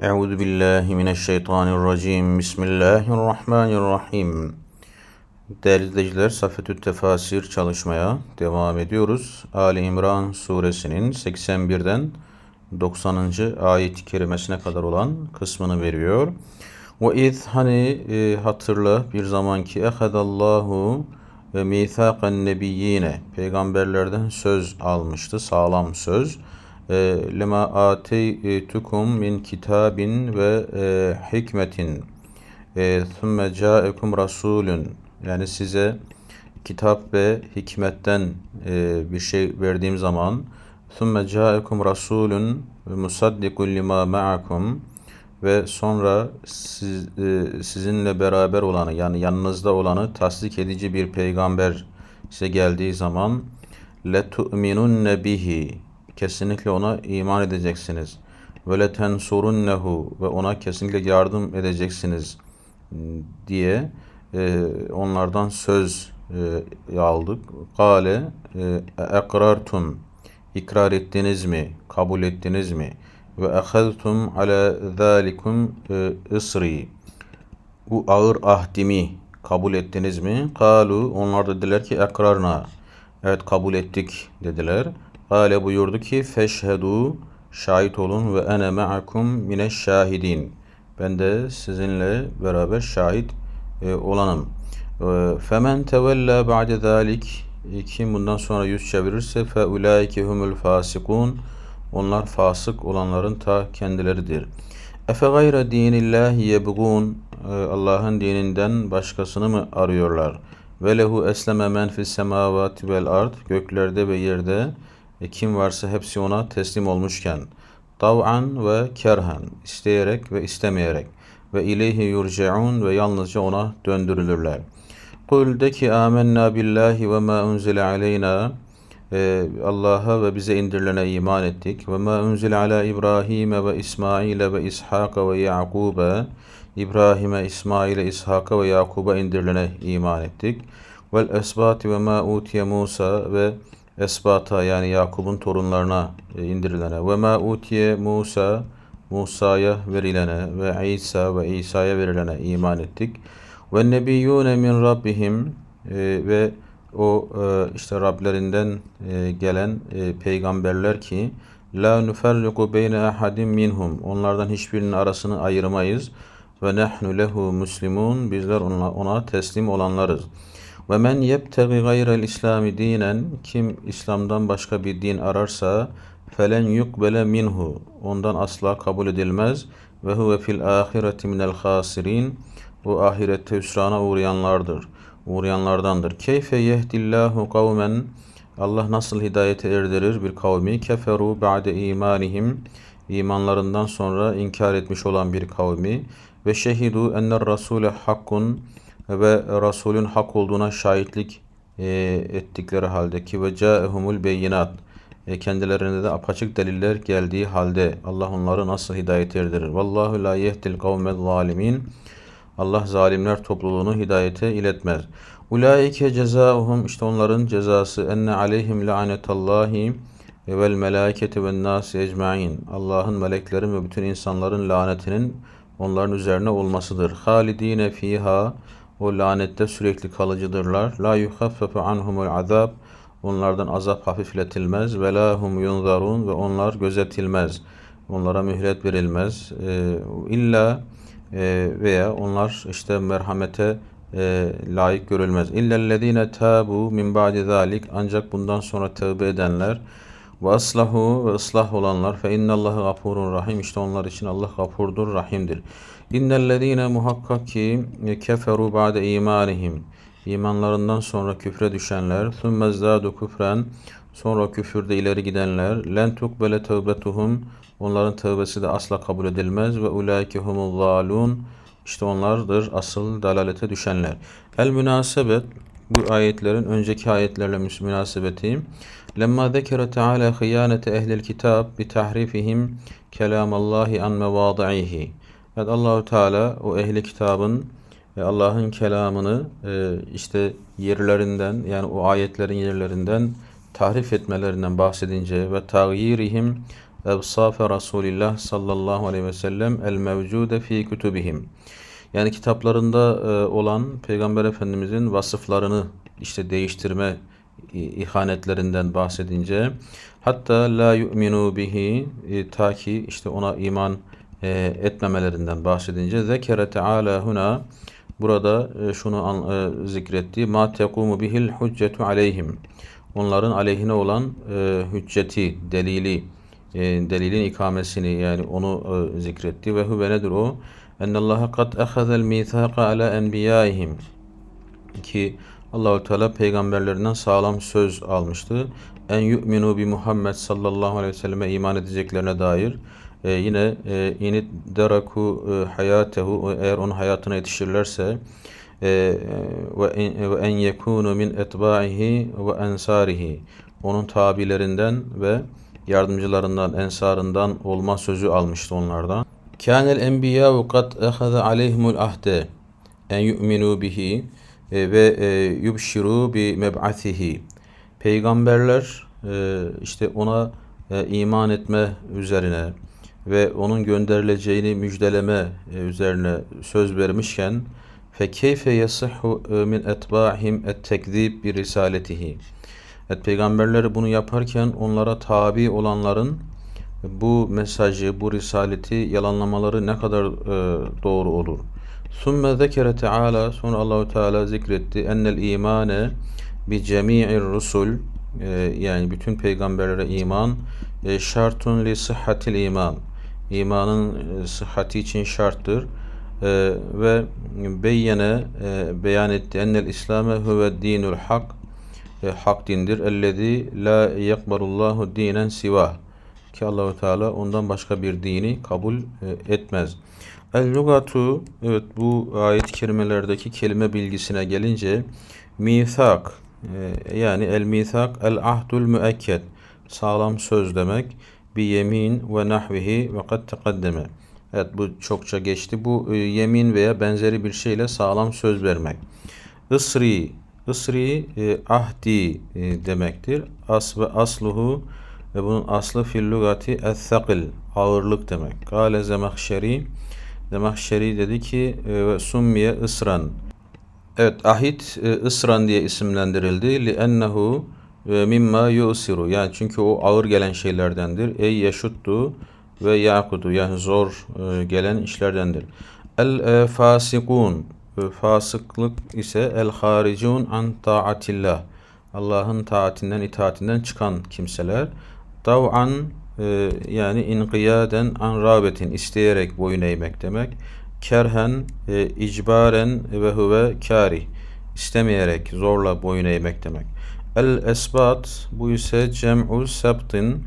Euzu billahi mineşşeytanirracim. Bismillahirrahmanirrahim. Değerli izleyiciler, Safetü Tefasir çalışmaya devam ediyoruz. Ali İmran suresinin 81'den 90. ayet-i kerimesine kadar olan kısmını veriyor. Ve iz hani e, hatırla bir zamanki ehadallahu ve mithakan nebiyyine peygamberlerden söz almıştı, sağlam söz. E, lema ateytukum min kitabin ve e, hikmetin. E, thumme ca'ekum rasulun. Yani size kitap ve hikmetten e, bir şey verdiğim zaman thumme ca'ekum rasulun musaddikun lima ma'akum ve sonra siz, e, sizinle beraber olanı yani yanınızda olanı tasdik edici bir peygamber size geldiği zaman letu'minunne bihi kesinlikle ona iman edeceksiniz. Ve letensurunnehu ve ona kesinlikle yardım edeceksiniz diye e, onlardan söz e, aldık. Kale e, ekrartum ikrar ettiniz mi? Kabul ettiniz mi? Ve ehaztum ala zalikum e, ısri bu ağır ahdimi kabul ettiniz mi? Kalu onlar da dediler ki ekrarna evet kabul ettik dediler. Kale buyurdu ki feşhedu şahit olun ve ene ma'akum mine şahidin. Ben de sizinle beraber şahit e, olanım. E, femen tevella ba'de zalik kim bundan sonra yüz çevirirse fe ulaike humul fasikun onlar fasık olanların ta kendileridir. Efe gayre dinillahi yebgun e, Allah'ın dininden başkasını mı arıyorlar? Ve lehu esleme men fis semavati vel ard göklerde ve yerde e, kim varsa hepsi ona teslim olmuşken tav'an ve kerhen isteyerek ve istemeyerek ve ileyhi yurcaun ve yalnızca ona döndürülürler. Kul de ki amennâ billahi ve ma unzile aleyna e, Allah'a ve bize indirilene iman ettik. Ve ma unzile ala İbrahim'e ve İsmail'e ve İshak'a ve Yakub'e İbrahim'e, İsmail'e, İshak'a ve Yakub'a indirilene iman ettik. Vel esbati ve ma utiye Musa ve Esbata yani Yakub'un torunlarına e, indirilene ve ma utiye Musa Musa'ya verilene ve İsa ve İsa'ya verilene iman ettik. Ve nebiyyune min rabbihim e, ve o e, işte Rablerinden gelen peygamberler ki la nuferriku beyne ahadin minhum onlardan hiçbirinin arasını ayırmayız ve nehnu lehu muslimun bizler ona teslim olanlarız. Ve men yebtegi gayrel İslami dinen kim İslam'dan başka bir din ararsa felen yukbele minhu ondan asla kabul edilmez ve huve fil ahireti minel hasirin bu ahirette hüsrana uğrayanlardır. Uğrayanlardandır. Keyfe yehdillahu kavmen Allah nasıl hidayete erdirir bir kavmi keferu ba'de imanihim imanlarından sonra inkar etmiş olan bir kavmi ve şehidu enner rasule hakkun ve Resulün hak olduğuna şahitlik e, ettikleri halde ki ve caehumul beyinat e, kendilerine de apaçık deliller geldiği halde Allah onları nasıl hidayet erdirir? Vallahu la yehdil kavmel zalimin. Allah zalimler topluluğunu hidayete iletmez. Ulaike cezaohum işte onların cezası enne aleyhim lanetallahi vel melaketi ve nasi ecmain. Allah'ın meleklerin ve bütün insanların lanetinin onların üzerine olmasıdır. Halidine fiha o lanette sürekli kalıcıdırlar. La yuhaffefu anhumul azab. Onlardan azap hafifletilmez. Ve la hum yunzarun ve onlar gözetilmez. Onlara mühlet verilmez. E, illa e, veya onlar işte merhamete e, layık görülmez. İllellezine tabu min ba'di zalik ancak bundan sonra tövbe edenler ve aslahu ve ıslah olanlar fe innallahı gafurun rahim işte onlar için Allah gafurdur rahimdir. İnnellezine muhakkak ki keferu ba'de imanihim. İmanlarından sonra küfre düşenler thumme zadu küfren sonra küfürde ileri gidenler len tukbele tevbetuhum onların tövbesi de asla kabul edilmez ve ulaike humul zalun işte onlardır asıl dalalete düşenler. El münasebet bu ayetlerin önceki ayetlerle münasebeti. Lemma zekere teala hıyanete ehlil kitab bi tahrifihim kelamallahi an mevadi'ihi Evet Allahu Teala o ehli kitabın ve Allah'ın kelamını e, işte yerlerinden yani o ayetlerin yerlerinden tahrif etmelerinden bahsedince ve tagyirihim evsafe Resulillah sallallahu aleyhi ve sellem el mevcude fi kutubihim. Yani kitaplarında e, olan Peygamber Efendimizin vasıflarını işte değiştirme ihanetlerinden bahsedince hatta la yu'minu bihi e, ta ki işte ona iman e, etmemelerinden bahsedince zekere teala huna burada e, şunu an, e, zikretti. Ma tekumu bihil hüccetu aleyhim. Onların aleyhine olan e, hücceti delili e, delilin ikamesini yani onu e, zikretti. Ve huve nedir o? Ennallaha kad ehazel mithaka ala enbiyaihim. Ki Allahu Teala peygamberlerinden sağlam söz almıştı. En yu'minu bi Muhammed sallallahu aleyhi ve selleme iman edeceklerine dair e, yine e, init deraku e, hayatehu eğer onun hayatına yetişirlerse e, ve en, ve en yekunu min etba'ihi ve ensarihi onun tabilerinden ve yardımcılarından, ensarından olma sözü almıştı onlardan. Kânel enbiyâ'u kad ehaza aleyhimul ahde en yu'minu bihi e, ve e, yubşiru bi meb'athihi. Peygamberler e, işte ona e, iman etme üzerine ve onun gönderileceğini müjdeleme e, üzerine söz vermişken fe keyfe yasihhu e, min etba'ihim et-tekzib bi risaletihi. Evet, peygamberleri bunu yaparken onlara tabi olanların bu mesajı, bu risaleti yalanlamaları ne kadar e, doğru olur. Sümme zekere Teala sonra Allahu Teala zikretti ennel imane bi cemi'ir rusul yani bütün peygamberlere iman şartun li sıhhatil iman. İmanın e, sıhhati için şarttır. E, ve beyyene e, beyan etti ennel İslame huve dinul hak e, hak dindir. Ellezî la yakbarullahu dinen sivah. Ki Allahu Teala ondan başka bir dini kabul e, etmez. El lugatu evet bu ayet-i kerimelerdeki kelime bilgisine gelince mithak e, yani el mithak el ahdul müekked sağlam söz demek bir yemin ve nahvihi ve kad tekaddeme. Evet bu çokça geçti. Bu e, yemin veya benzeri bir şeyle sağlam söz vermek. Isri Isri e, ahdi e, demektir. As ve asluhu ve bunun aslı fil lugati es-sakil ağırlık demek. Kale Zemahşeri Zemahşeri dedi ki e, ve summiye ısran. Evet ahit e, ısran diye isimlendirildi. Li ennehu e, mimma yusiru. Yani çünkü o ağır gelen şeylerdendir. Ey yaşuttu ve yakudu yani zor e, gelen işlerdendir. El e, fasikun e, fasıklık ise el haricun an taatillah. Allah'ın taatinden, itaatinden çıkan kimseler. Tav'an e, yani inqiyaden an rağbetin isteyerek boyun eğmek demek. Kerhen e, icbaren ve huve kari istemeyerek zorla boyun eğmek demek. El esbat bu ise cem'u sebtin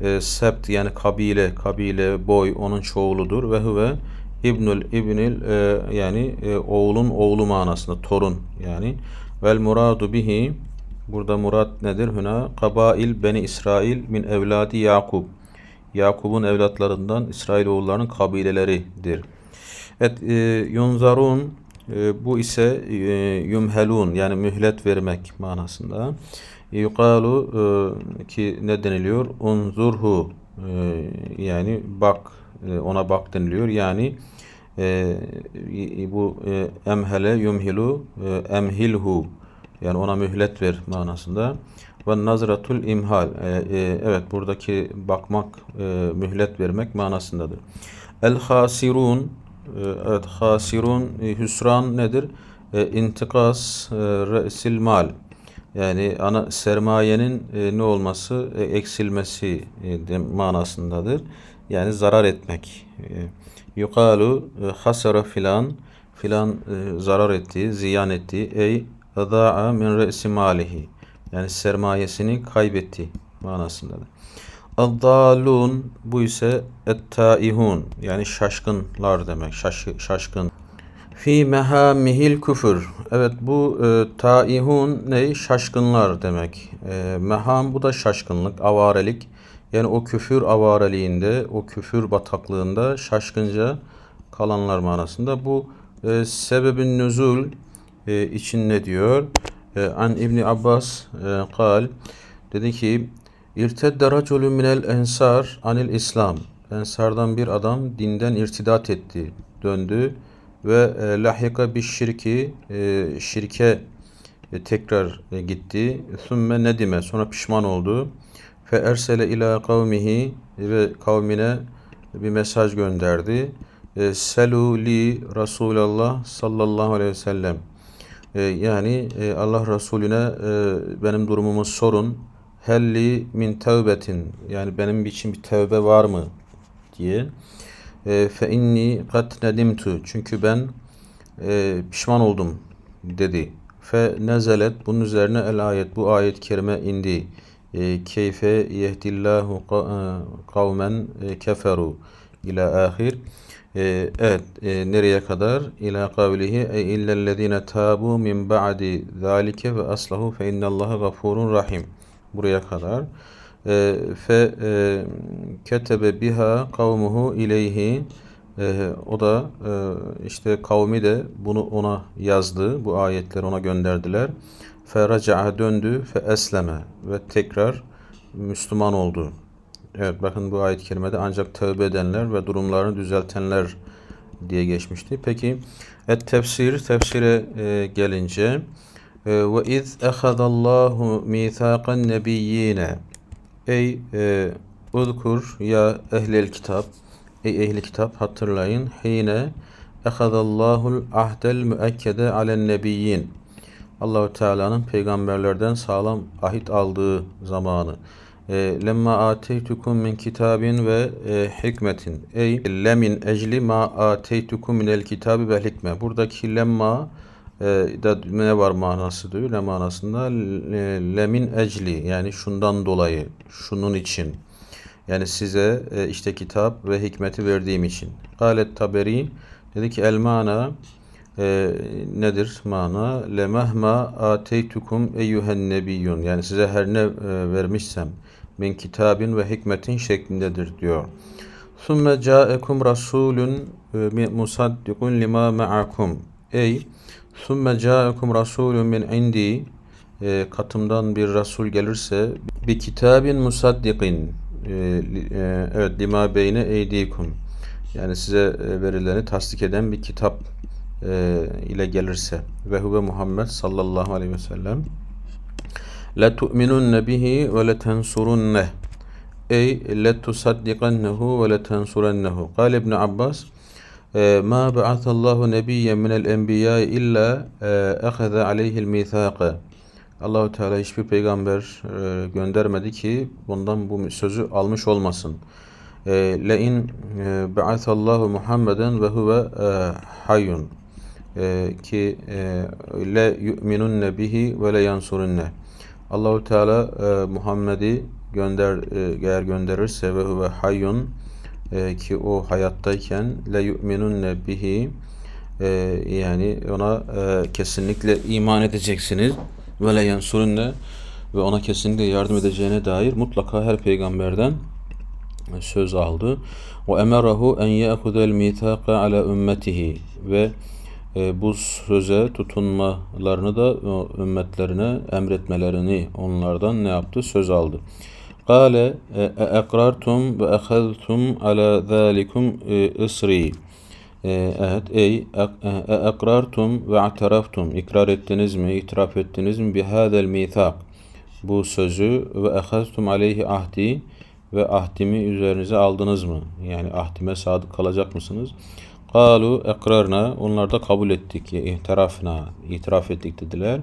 e, sebt yani kabile kabile boy onun çoğuludur ve huve İbnül İbnil e, yani e, oğlun oğlu manasında torun yani vel muradu bihi burada murat nedir? Hüna kabail beni İsrail min evladi Yakub. Yakub'un evlatlarından İsrail oğullarının kabileleridir. Evet, e, yunzarun bu ise e, yumhelun yani mühlet vermek manasında. Yukalu e, ki ne deniliyor? Unzurhu e, yani bak ona bak deniliyor. Yani bu emhele yumhilu emhilhu yani ona mühlet ver manasında. Ve nazratul imhal. Evet buradaki bakmak, mühlet vermek manasındadır. El hasirun evet hasirun e, hüsran nedir? E, intikas e, re'sil mal. Yani ana sermayenin ne olması? Eksilmesi manasındadır. Yani zarar etmek. Yukalu hasara filan filan zarar etti, ziyan etti. Ey Adaa min re'si malihi. Yani sermayesini kaybetti manasındadır. Addalun bu ise ettaihun yani şaşkınlar demek. Şaş, şaşkın. Fi mehamihil küfür. Evet bu e, taihun ne? Şaşkınlar demek. E, meham bu da şaşkınlık, avarelik. Yani o küfür avareliğinde, o küfür bataklığında şaşkınca kalanlar manasında. Bu e, sebebin nüzul e, için ne diyor? E, An İbni Abbas e, kal dedi ki İrtedde raculun minel ensar anil İslam. Ensardan bir adam dinden irtidat etti, döndü ve e, lahika bir şirki, e, şirke e, tekrar gitti. Sümme nedime, sonra pişman oldu. Fe ersele ila kavmihi ve kavmine bir mesaj gönderdi. E, Selu li Resulallah sallallahu aleyhi ve sellem. Yani Allah Resulüne benim durumumu sorun. Helli min tevbetin yani benim için bir tevbe var mı diye. E, fe inni kat nedimtu çünkü ben e, pişman oldum dedi. Fe nezelet bunun üzerine el ayet bu ayet kerime indi. E, keyfe yehdillahu e, kavmen e, keferu ila ahir. E, evet e, nereye kadar? İla kavlihi e illellezine tabu min ba'di zalike ve aslahu fe innallaha gafurun rahim. Buraya kadar. E, fe e, ketebe biha kavmuhu ileyhi e, o da e, işte kavmi de bunu ona yazdı. Bu ayetleri ona gönderdiler. Fe döndü fe esleme ve tekrar Müslüman oldu. Evet bakın bu ayet-i kerimede ancak tövbe edenler ve durumlarını düzeltenler diye geçmişti. Peki et tefsir tefsire e, gelince ve iz ehadallahu mithaqan nebiyyine ey e, uzkur ya ehlel kitap ey ehli kitap hatırlayın hine ehadallahu'l ahdel müekkede alen nebiyyin Allahu Teala'nın peygamberlerden sağlam ahit aldığı zamanı. E, lemma ateytukum min kitabin ve e, hikmetin. Ey lemin ecli ma ateytukum minel kitabi ve hikme. Buradaki lemma da ne var manası diyor. Ne manasında? Le- Lemin ecli yani şundan dolayı, şunun için. Yani size e, işte kitap ve hikmeti verdiğim için. Galet Taberi dedi ki el mana e, nedir mana? Lemehma ateytukum eyyühen nebiyyun. Yani size her ne e, vermişsem min kitabin ve hikmetin şeklindedir diyor. Sümme caekum rasulun e, musaddikun lima ma'akum. Ey Sümme câekum rasulun min indi. E, katımdan bir rasul gelirse bir kitabin musaddikin e, e, evet lima beyne eydikum. Yani size e, verileni tasdik eden bir kitap e, ile gelirse. Ve huve Muhammed sallallahu aleyhi ve sellem. La tu'minunne bihi ve la tensurunne. Ey la tusaddiqannehu ve la tensurennehu kal ibn Abbas ma ba'athallahu nebiyyen minel enbiya illa e, akhadha aleyhi'l mithaqe Allahu Teala hiçbir peygamber e, göndermedi ki bundan bu sözü almış olmasın. E, Le in e, ba'athallahu Muhammeden ve huve hayyun ki le yu'minunne bihi ve le yansurunne. Allahu Teala Muhammed'i gönder eğer gönderirse ve huve hayyun e, ki o hayattayken le yu'minunne bihi e, yani ona e, kesinlikle iman edeceksiniz ve le yansurunne ve ona kesinlikle yardım edeceğine dair mutlaka her peygamberden söz aldı. Ve emerahu en ya'khudel mithaqa ala ümmetihi ve e, bu söze tutunmalarını da o ümmetlerine emretmelerini onlardan ne yaptı? Söz aldı. Kale e, ekrartum ve ehaztum ala zalikum e, isri. E, evet ey e, ekrartum ve ataraftum ikrar ettiniz mi, itiraf ettiniz mi bihadel mithaq bu sözü ve ehaztum aleyhi ahdi ve ahdimi üzerinize aldınız mı? Yani ahdime sadık kalacak mısınız? Kalu ekrarna onlar da kabul ettik. İhtirafna itiraf ettik dediler.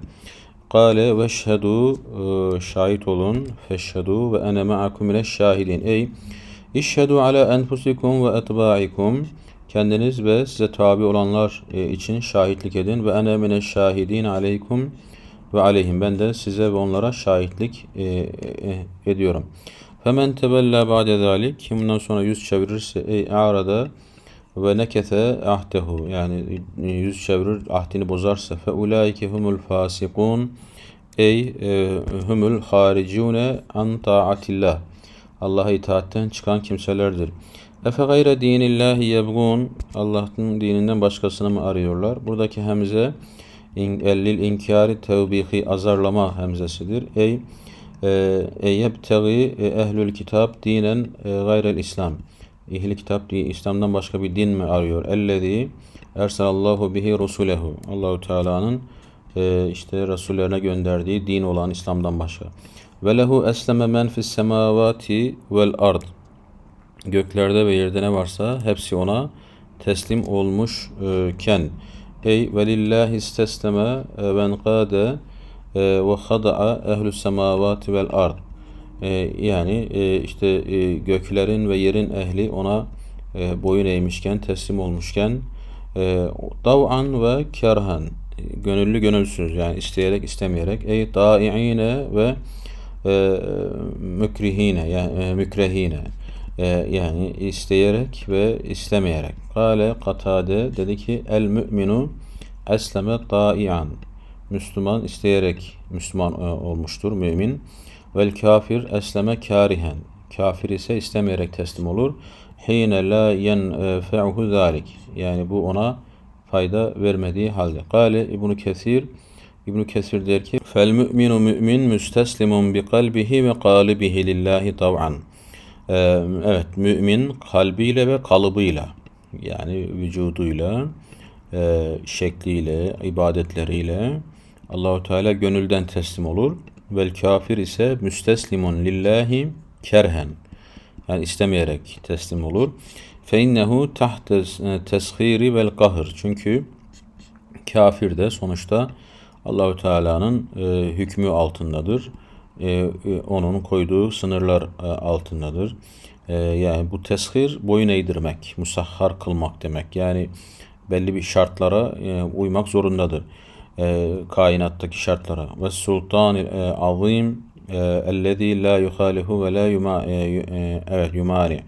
Kale ve şhedu e, şahit olun. Feşhedu ve ene ma'akum ile şahidin. Ey İşhedu ala enfusikum ve etbaikum kendiniz ve size tabi olanlar e, için şahitlik edin ve ene mine şahidin aleykum ve aleyhim ben de size ve onlara şahitlik e, ediyorum. Femen tebella ba'de zalik kim bundan sonra yüz çevirirse ey arada ve nekete ahdehu yani yüz çevirir ahdini bozarsa fe ulaike humul fasikun ey e, humul haricune an taatillah Allah'a itaatten çıkan kimselerdir. Efe gayre dinillahi yebgun Allah'ın dininden başkasını mı arıyorlar? Buradaki hemze ellil inkari tevbihi azarlama hemzesidir. Ey e yebtegi ehlül kitap dinen e, gayrel İslam. Ehli kitap diye İslam'dan başka bir din mi arıyor? Ellezî erselallahu bihi rusulehu. Allahu Teala'nın e, işte Resullerine gönderdiği din olan İslam'dan başka. Ve lehu esleme men fis semavati vel ard. Göklerde ve yerde ne varsa hepsi ona teslim olmuşken. Ey velillahi istesleme ben kade ve hada'a ehlü semavati vel ard. E, yani e, işte e, göklerin ve yerin ehli ona e, boyun eğmişken, teslim olmuşken e, dav'an ve kerhan gönüllü gönülsüz yani isteyerek istemeyerek ey da'iine ve e, mükrihine yani e, mükrehine e, yani isteyerek ve istemeyerek. Kale Katade dedi ki el müminu esleme da'ian Müslüman isteyerek Müslüman e, olmuştur mümin. Vel kafir esleme karihen. Kafir ise istemeyerek teslim olur. Hine la yenfe'uhu zalik. Yani bu ona fayda vermediği halde. Kale İbn Kesir İbn Kesir der ki: "Fel mü'minu mü'min müsteslimun bi kalbihi ve kalibihi lillahi tav'an." Ee, evet, mümin kalbiyle ve kalıbıyla yani vücuduyla, e, şekliyle, ibadetleriyle Allahu Teala gönülden teslim olur. Vel kafir ise müsteslimun lillahi kerhen. Yani istemeyerek teslim olur. Fe innehu tahte teshiri vel kahır. Çünkü kafir de sonuçta Allahu Teala'nın e, hükmü altındadır. E, e, onun koyduğu sınırlar e, altındadır. E, yani bu teshir boyun eğdirmek, musahhar kılmak demek. Yani belli bir şartlara e, uymak zorundadır e, kainattaki şartlara. Ve sultan e, azim e, ellezî la yuhalihu ve la yuma, e, e, evet yumari.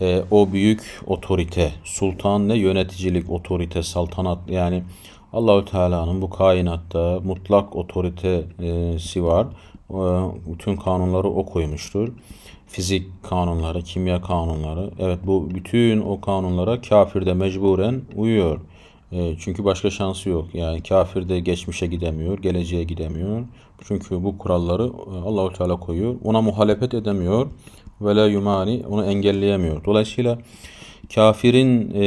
E, o büyük otorite, sultan ne yöneticilik, otorite, saltanat yani Allahü Teala'nın bu kainatta mutlak otoritesi var. E, bütün kanunları o koymuştur. Fizik kanunları, kimya kanunları. Evet bu bütün o kanunlara kafir de mecburen uyuyor. E, çünkü başka şansı yok. Yani kafir de geçmişe gidemiyor, geleceğe gidemiyor. Çünkü bu kuralları e, Allahu Teala koyuyor. Ona muhalefet edemiyor ve la yumani onu engelleyemiyor. Dolayısıyla kafirin e,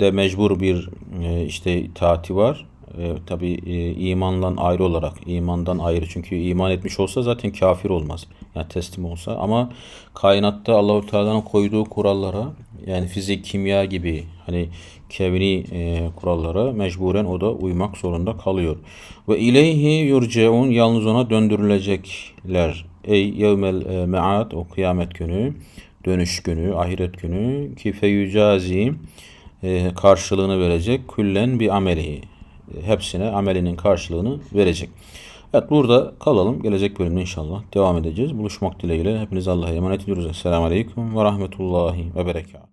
de mecbur bir e, işte itaati var. E, Tabi e, imandan ayrı olarak, imandan ayrı çünkü iman etmiş olsa zaten kafir olmaz. Yani teslim olsa ama kainatta Allahu Teala'nın koyduğu kurallara yani fizik, kimya gibi hani kevni e, kurallara mecburen o da uymak zorunda kalıyor. Ve ileyhi yurceun yalnız ona döndürülecekler. Ey yevmel e, me'ad o kıyamet günü, dönüş günü, ahiret günü ki feyücazi e, karşılığını verecek küllen bir amelihi. Hepsine amelinin karşılığını verecek. Evet burada kalalım. Gelecek bölümde inşallah devam edeceğiz. Buluşmak dileğiyle. Hepiniz Allah'a emanet ediyoruz. Esselamu Aleyküm ve Rahmetullahi ve Berekatuhu.